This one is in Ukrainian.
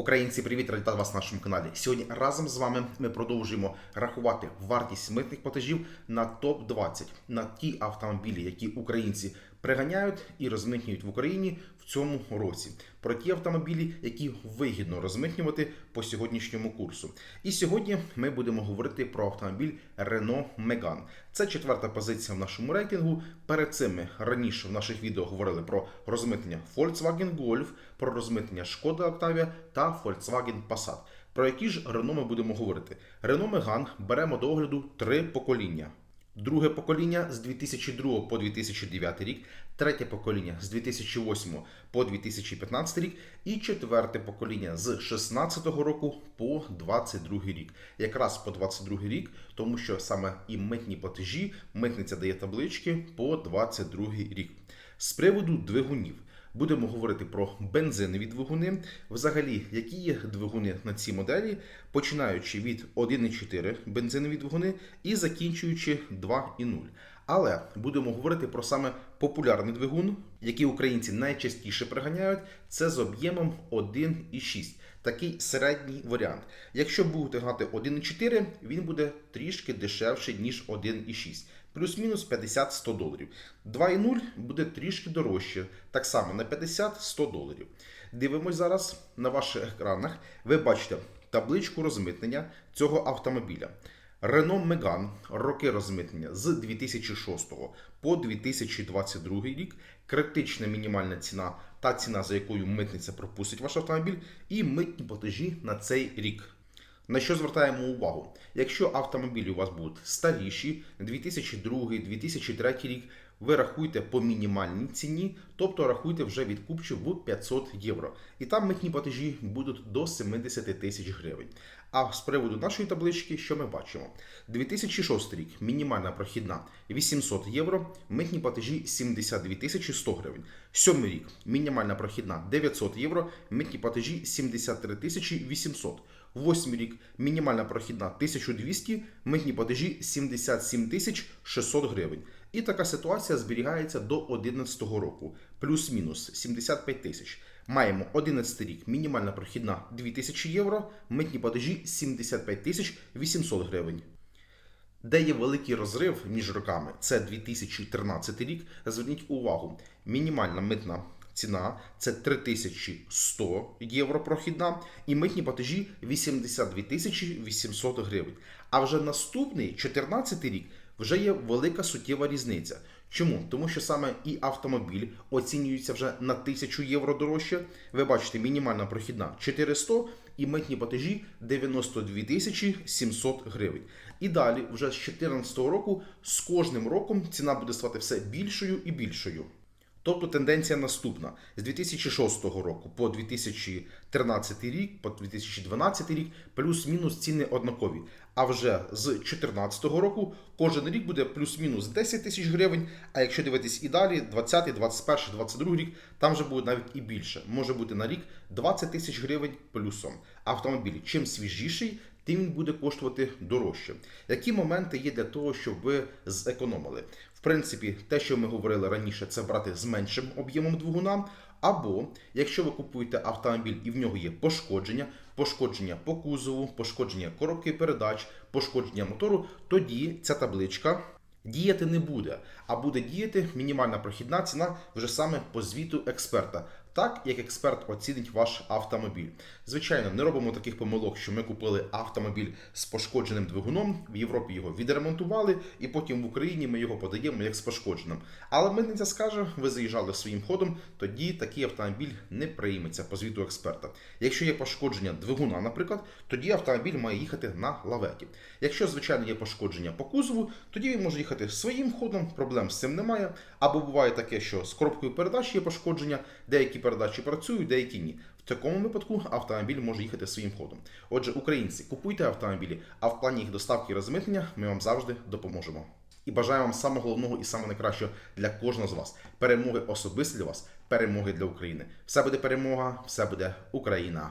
Українці, привіт, радіта вас на нашому каналі. Сьогодні разом з вами ми продовжуємо рахувати вартість митних платежів на топ 20 на ті автомобілі, які українці приганяють і розмитнюють в Україні в цьому році. Про ті автомобілі, які вигідно розмитнювати по сьогоднішньому курсу. І сьогодні ми будемо говорити про автомобіль Renault Megane. Це четверта позиція в нашому рейтингу. Перед цим ми раніше в наших відео говорили про розмитнення Volkswagen Golf, про розмитнення Шкода Octavia та Volkswagen Passat. Про які ж Renault ми будемо говорити? Renault Megane беремо до огляду три покоління. Друге покоління з 2002 по 2009 рік, третє покоління з 2008 по 2015 рік і четверте покоління з 2016 року по 2022 рік. Якраз по 2022 рік, тому що саме і митні платежі, митниця дає таблички по 2022 рік. З приводу двигунів. Будемо говорити про бензинові двигуни. Взагалі, які є двигуни на цій моделі, починаючи від 1,4 бензинові двигуни і закінчуючи 2,0. Але будемо говорити про саме популярний двигун, який українці найчастіше приганяють, це з об'ємом 1,6. Такий середній варіант. Якщо будете гнати 1,4, він буде трішки дешевший, ніж 1,6. Плюс-мінус 50-100 доларів. 2,0 буде трішки дорожче, так само на 50-100 доларів. Дивимось зараз на ваших екранах. Ви бачите табличку розмитнення цього автомобіля. Renault Megane роки розмитнення з 2006 по 2022 рік. Критична мінімальна ціна та ціна, за якою митниця пропустить ваш автомобіль, і митні платежі на цей рік. На що звертаємо увагу? Якщо автомобілі у вас будуть старіші, 2002-2003 рік, ви рахуйте по мінімальній ціні, тобто рахуйте вже від купчу в 500 євро. І там митні платежі будуть до 70 тисяч гривень. А з приводу нашої таблички, що ми бачимо? 2006 рік мінімальна прохідна 800 євро, митні платежі 72 тисячі 100 гривень. Сьомий рік мінімальна прохідна 900 євро, митні платежі 73 тисячі 800. Восьмий рік мінімальна прохідна 1200, митні платежі 77 тисяч 600 гривень. І така ситуація зберігається до 2011 року, плюс-мінус 75 тисяч. Маємо 11 рік, мінімальна прохідна 2000 євро, митні платежі 75 тисяч 800 гривень. Де є великий розрив між роками, це 2013 рік. Зверніть увагу, мінімальна митна ціна це 3100 євро прохідна, і митні платежі 82 тисячі 800 гривень. А вже наступний 2014 рік вже є велика суттєва різниця. Чому? Тому що саме і автомобіль оцінюється вже на 1000 євро дорожче. Ви бачите, мінімальна прохідна 400 і митні платежі 92 тисячі 700 гривень. І далі, вже з 2014 року, з кожним роком ціна буде ставати все більшою і більшою. Тобто тенденція наступна: з 2006 року по 2013 рік, по 2012 рік, плюс-мінус ціни однакові. А вже з 2014 року кожен рік буде плюс-мінус 10 тисяч гривень. А якщо дивитись і далі, 20, 21, 22 рік, там вже буде навіть і більше. Може бути на рік 20 тисяч гривень плюсом. Автомобіль чим свіжіший, тим він буде коштувати дорожче. Які моменти є для того, щоб ви зекономили? В принципі, те, що ми говорили раніше, це брати з меншим об'ємом двигуна. Або якщо ви купуєте автомобіль і в нього є пошкодження, пошкодження по кузову, пошкодження коробки передач, пошкодження мотору, тоді ця табличка діяти не буде, а буде діяти мінімальна прохідна ціна вже саме по звіту експерта. Так, як експерт оцінить ваш автомобіль. Звичайно, не робимо таких помилок, що ми купили автомобіль з пошкодженим двигуном, в Європі його відремонтували, і потім в Україні ми його подаємо як з пошкодженим. Але митниця скаже, ви заїжджали своїм ходом, тоді такий автомобіль не прийметься по звіту експерта. Якщо є пошкодження двигуна, наприклад, тоді автомобіль має їхати на лаветі. Якщо, звичайно, є пошкодження по кузову, тоді він може їхати своїм ходом, проблем з цим немає. Або буває таке, що з коробкою передач є пошкодження, деякі передачі працюють, деякі ні. В такому випадку автомобіль може їхати своїм ходом. Отже, українці, купуйте автомобілі, а в плані їх доставки і розмитнення ми вам завжди допоможемо. І бажаю вам самого головного і самого найкращого для кожного з вас. Перемоги особисто для вас, перемоги для України. Все буде перемога, все буде Україна.